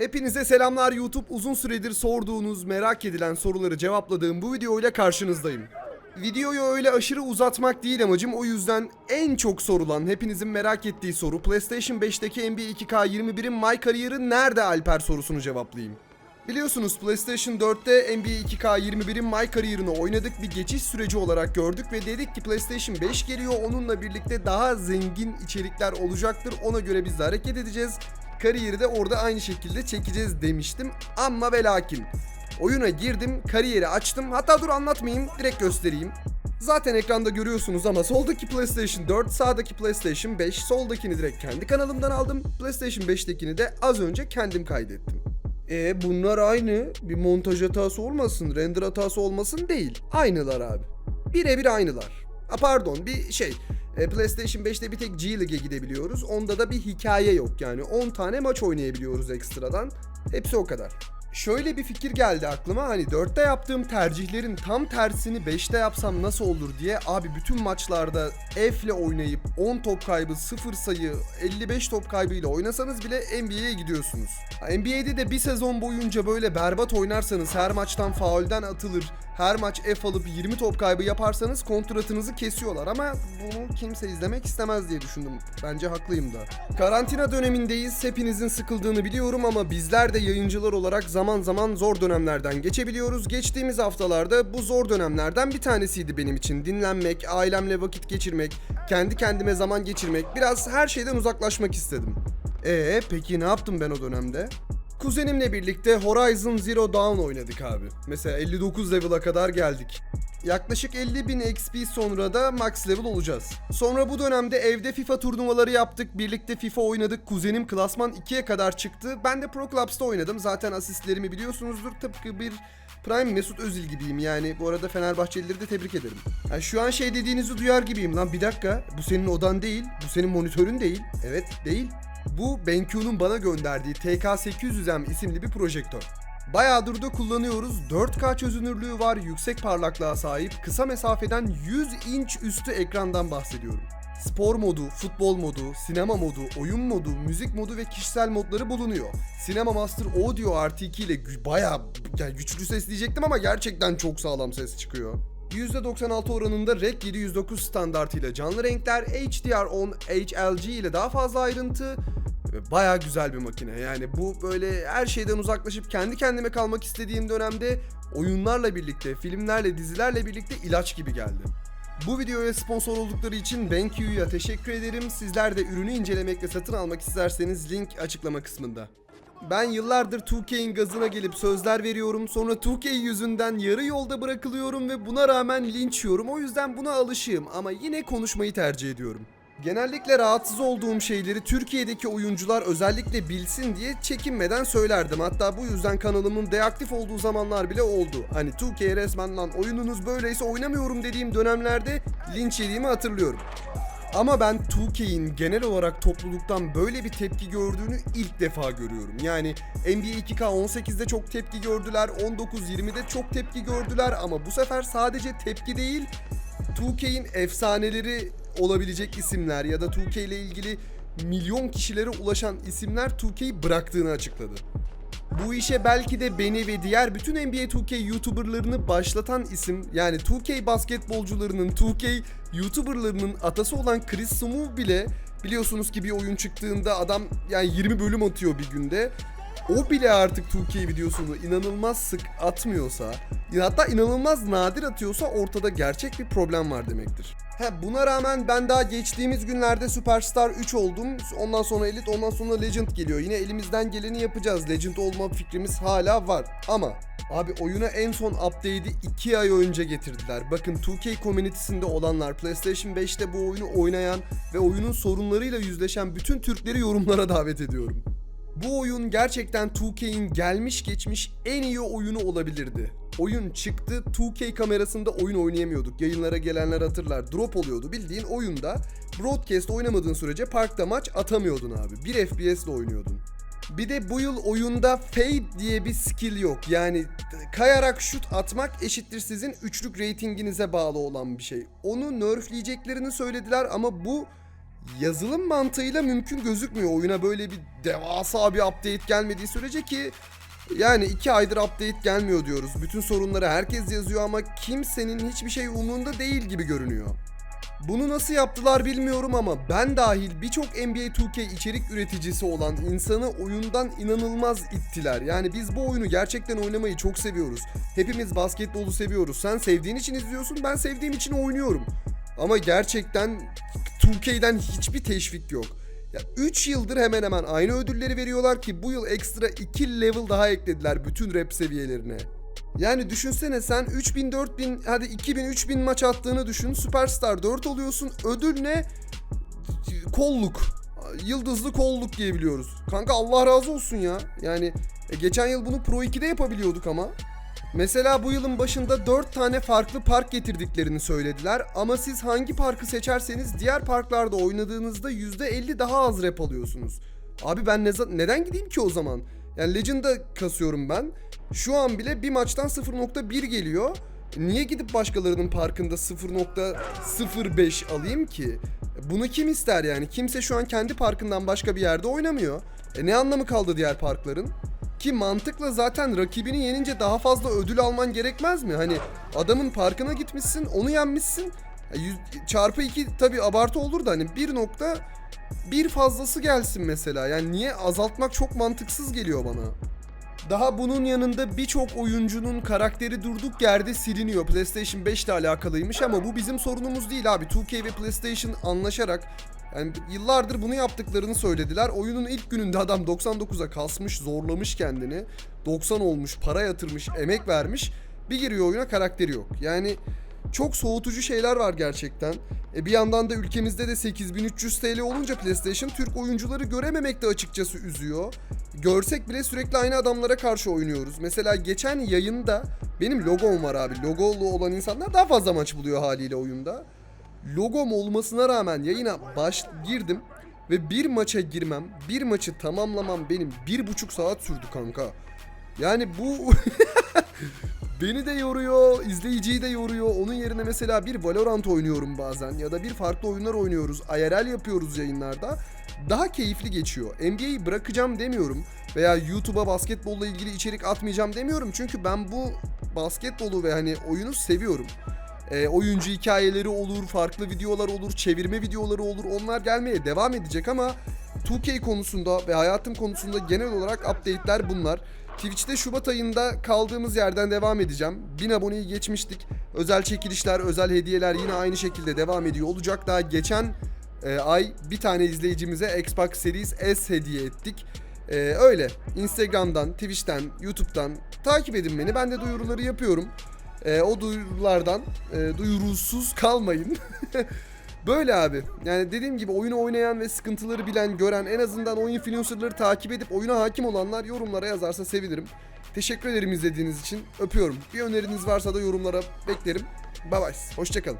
Hepinize selamlar YouTube. Uzun süredir sorduğunuz, merak edilen soruları cevapladığım bu videoyla karşınızdayım. Videoyu öyle aşırı uzatmak değil amacım. O yüzden en çok sorulan, hepinizin merak ettiği soru PlayStation 5'teki NBA 2K21'in My kariyeri nerede Alper sorusunu cevaplayayım. Biliyorsunuz PlayStation 4'te NBA 2K21'in My kariyerini oynadık bir geçiş süreci olarak gördük ve dedik ki PlayStation 5 geliyor onunla birlikte daha zengin içerikler olacaktır ona göre biz de hareket edeceğiz. Kariyeri de orada aynı şekilde çekeceğiz demiştim ama ve lakin. Oyuna girdim, kariyeri açtım. Hatta dur anlatmayayım, direkt göstereyim. Zaten ekranda görüyorsunuz ama soldaki PlayStation 4, sağdaki PlayStation 5, soldakini direkt kendi kanalımdan aldım. PlayStation 5'tekini de az önce kendim kaydettim. E bunlar aynı. Bir montaj hatası olmasın, render hatası olmasın değil. Aynılar abi. Birebir aynılar. Ha pardon bir şey. E, PlayStation 5'te bir tek G League'e gidebiliyoruz. Onda da bir hikaye yok yani. 10 tane maç oynayabiliyoruz ekstradan. Hepsi o kadar. Şöyle bir fikir geldi aklıma hani 4'te yaptığım tercihlerin tam tersini 5'te yapsam nasıl olur diye abi bütün maçlarda F'le oynayıp 10 top kaybı 0 sayı 55 top kaybıyla oynasanız bile NBA'ye gidiyorsunuz. NBA'de de bir sezon boyunca böyle berbat oynarsanız her maçtan faulden atılır her maç F alıp 20 top kaybı yaparsanız kontratınızı kesiyorlar ama bunu kimse izlemek istemez diye düşündüm. Bence haklıyım da. Karantina dönemindeyiz. Hepinizin sıkıldığını biliyorum ama bizler de yayıncılar olarak zaman zaman zor dönemlerden geçebiliyoruz. Geçtiğimiz haftalarda bu zor dönemlerden bir tanesiydi benim için. Dinlenmek, ailemle vakit geçirmek, kendi kendime zaman geçirmek, biraz her şeyden uzaklaşmak istedim. Ee peki ne yaptım ben o dönemde? Kuzenimle birlikte Horizon Zero Dawn oynadık abi. Mesela 59 level'a kadar geldik. Yaklaşık 50.000 XP sonra da max level olacağız. Sonra bu dönemde evde FIFA turnuvaları yaptık. Birlikte FIFA oynadık. Kuzenim klasman 2'ye kadar çıktı. Ben de Pro Clubs'ta oynadım. Zaten asistlerimi biliyorsunuzdur. Tıpkı bir Prime Mesut Özil gibiyim yani. Bu arada Fenerbahçelileri de tebrik ederim. Ha, şu an şey dediğinizi duyar gibiyim lan. Bir dakika. Bu senin odan değil. Bu senin monitörün değil. Evet değil. Bu BenQ'nun bana gönderdiği TK800M isimli bir projektör. Bayağıdır da kullanıyoruz. 4K çözünürlüğü var, yüksek parlaklığa sahip, kısa mesafeden 100 inç üstü ekrandan bahsediyorum. Spor modu, futbol modu, sinema modu, oyun modu, müzik modu ve kişisel modları bulunuyor. Cinema Master Audio RT2 ile gü- bayağı yani güçlü ses diyecektim ama gerçekten çok sağlam ses çıkıyor. %96 oranında REC 709 standartıyla canlı renkler, HDR10 HLG ile daha fazla ayrıntı ve Bayağı güzel bir makine. Yani bu böyle her şeyden uzaklaşıp kendi kendime kalmak istediğim dönemde oyunlarla birlikte, filmlerle, dizilerle birlikte ilaç gibi geldi. Bu videoya sponsor oldukları için BenQ'ya teşekkür ederim. Sizler de ürünü incelemek ve satın almak isterseniz link açıklama kısmında. Ben yıllardır 2K'in gazına gelip sözler veriyorum. Sonra 2K yüzünden yarı yolda bırakılıyorum ve buna rağmen linç yiyorum. O yüzden buna alışığım ama yine konuşmayı tercih ediyorum. Genellikle rahatsız olduğum şeyleri Türkiye'deki oyuncular özellikle bilsin diye çekinmeden söylerdim. Hatta bu yüzden kanalımın deaktif olduğu zamanlar bile oldu. Hani 2K resmen lan oyununuz böyleyse oynamıyorum dediğim dönemlerde linç yediğimi hatırlıyorum. Ama ben 2K'in genel olarak topluluktan böyle bir tepki gördüğünü ilk defa görüyorum. Yani NBA 2K 18'de çok tepki gördüler, 19-20'de çok tepki gördüler ama bu sefer sadece tepki değil, 2K'in efsaneleri olabilecek isimler ya da 2K ile ilgili milyon kişilere ulaşan isimler 2K'yi bıraktığını açıkladı. Bu işe belki de beni ve diğer bütün NBA 2K YouTuber'larını başlatan isim yani 2K basketbolcularının 2K YouTuber'larının atası olan Chris Sumuv bile biliyorsunuz ki bir oyun çıktığında adam yani 20 bölüm atıyor bir günde. O bile artık 2K videosunu inanılmaz sık atmıyorsa, hatta inanılmaz nadir atıyorsa ortada gerçek bir problem var demektir. Ha, buna rağmen ben daha geçtiğimiz günlerde Superstar 3 oldum. Ondan sonra Elite, ondan sonra Legend geliyor. Yine elimizden geleni yapacağız. Legend olma fikrimiz hala var. Ama abi oyuna en son update'i 2 ay önce getirdiler. Bakın 2K community'sinde olanlar, PlayStation 5'te bu oyunu oynayan ve oyunun sorunlarıyla yüzleşen bütün Türkleri yorumlara davet ediyorum. Bu oyun gerçekten 2K'in gelmiş geçmiş en iyi oyunu olabilirdi. Oyun çıktı, 2K kamerasında oyun oynayamıyorduk. Yayınlara gelenler hatırlar. Drop oluyordu bildiğin oyunda. Broadcast oynamadığın sürece parkta maç atamıyordun abi. 1 FPS ile oynuyordun. Bir de bu yıl oyunda fade diye bir skill yok. Yani kayarak şut atmak eşittir sizin üçlük ratinginize bağlı olan bir şey. Onu nerfleyeceklerini söylediler ama bu yazılım mantığıyla mümkün gözükmüyor. Oyuna böyle bir devasa bir update gelmediği sürece ki yani iki aydır update gelmiyor diyoruz. Bütün sorunları herkes yazıyor ama kimsenin hiçbir şey umurunda değil gibi görünüyor. Bunu nasıl yaptılar bilmiyorum ama ben dahil birçok NBA 2K içerik üreticisi olan insanı oyundan inanılmaz ittiler. Yani biz bu oyunu gerçekten oynamayı çok seviyoruz. Hepimiz basketbolu seviyoruz. Sen sevdiğin için izliyorsun, ben sevdiğim için oynuyorum. Ama gerçekten 2K'den hiçbir teşvik yok. Ya 3 yıldır hemen hemen aynı ödülleri veriyorlar ki bu yıl ekstra 2 level daha eklediler bütün rap seviyelerine. Yani düşünsene sen 3000 4000 hadi 2000 3000 maç attığını düşün. Superstar 4 oluyorsun. Ödül ne? Kolluk. Yıldızlı kolluk diye biliyoruz. Kanka Allah razı olsun ya. Yani e, geçen yıl bunu Pro 2'de yapabiliyorduk ama. Mesela bu yılın başında 4 tane farklı park getirdiklerini söylediler ama siz hangi parkı seçerseniz diğer parklarda oynadığınızda %50 daha az rep alıyorsunuz. Abi ben ne, neden gideyim ki o zaman? Yani Legend'da kasıyorum ben. Şu an bile bir maçtan 0.1 geliyor. Niye gidip başkalarının parkında 0.05 alayım ki? Bunu kim ister yani? Kimse şu an kendi parkından başka bir yerde oynamıyor. E ne anlamı kaldı diğer parkların? Ki mantıkla zaten rakibini yenince daha fazla ödül alman gerekmez mi? Hani adamın parkına gitmişsin, onu yenmişsin. Yüz- çarpı 2 tabi abartı olur da hani bir nokta bir fazlası gelsin mesela. Yani niye azaltmak çok mantıksız geliyor bana. Daha bunun yanında birçok oyuncunun karakteri durduk yerde siliniyor. PlayStation 5 ile alakalıymış ama bu bizim sorunumuz değil abi. 2K ve PlayStation anlaşarak yani yıllardır bunu yaptıklarını söylediler. Oyunun ilk gününde adam 99'a kasmış, zorlamış kendini. 90 olmuş, para yatırmış, emek vermiş. Bir giriyor oyuna karakteri yok. Yani çok soğutucu şeyler var gerçekten. E bir yandan da ülkemizde de 8300 TL olunca PlayStation Türk oyuncuları görememek de açıkçası üzüyor. Görsek bile sürekli aynı adamlara karşı oynuyoruz. Mesela geçen yayında benim logom var abi. Logolu olan insanlar daha fazla maç buluyor haliyle oyunda. Logom olmasına rağmen yayına baş girdim ve bir maça girmem, bir maçı tamamlamam benim bir buçuk saat sürdü kanka. Yani bu Beni de yoruyor, izleyiciyi de yoruyor. Onun yerine mesela bir Valorant oynuyorum bazen ya da bir farklı oyunlar oynuyoruz. IRL yapıyoruz yayınlarda. Daha keyifli geçiyor. NBA'yi bırakacağım demiyorum veya YouTube'a basketbolla ilgili içerik atmayacağım demiyorum. Çünkü ben bu basketbolu ve hani oyunu seviyorum. Ee, oyuncu hikayeleri olur, farklı videolar olur, çevirme videoları olur. Onlar gelmeye devam edecek ama 2K konusunda ve hayatım konusunda genel olarak update'ler bunlar. Twitch'te Şubat ayında kaldığımız yerden devam edeceğim. 1000 aboneyi geçmiştik. Özel çekilişler, özel hediyeler yine aynı şekilde devam ediyor olacak. Daha geçen e, ay bir tane izleyicimize Xbox Series S hediye ettik. E, öyle Instagram'dan, Twitch'ten, YouTube'dan takip edin beni. Ben de duyuruları yapıyorum. E, o duyurulardan e, duyurusuz kalmayın. Böyle abi. Yani dediğim gibi oyunu oynayan ve sıkıntıları bilen, gören, en azından o influencerları takip edip oyuna hakim olanlar yorumlara yazarsa sevinirim. Teşekkür ederim izlediğiniz için. Öpüyorum. Bir öneriniz varsa da yorumlara beklerim. Bye bye. Hoşçakalın.